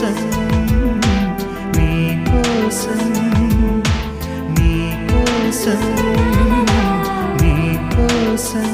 కోసం నీ కోసం నీ కోసం నీ కోసం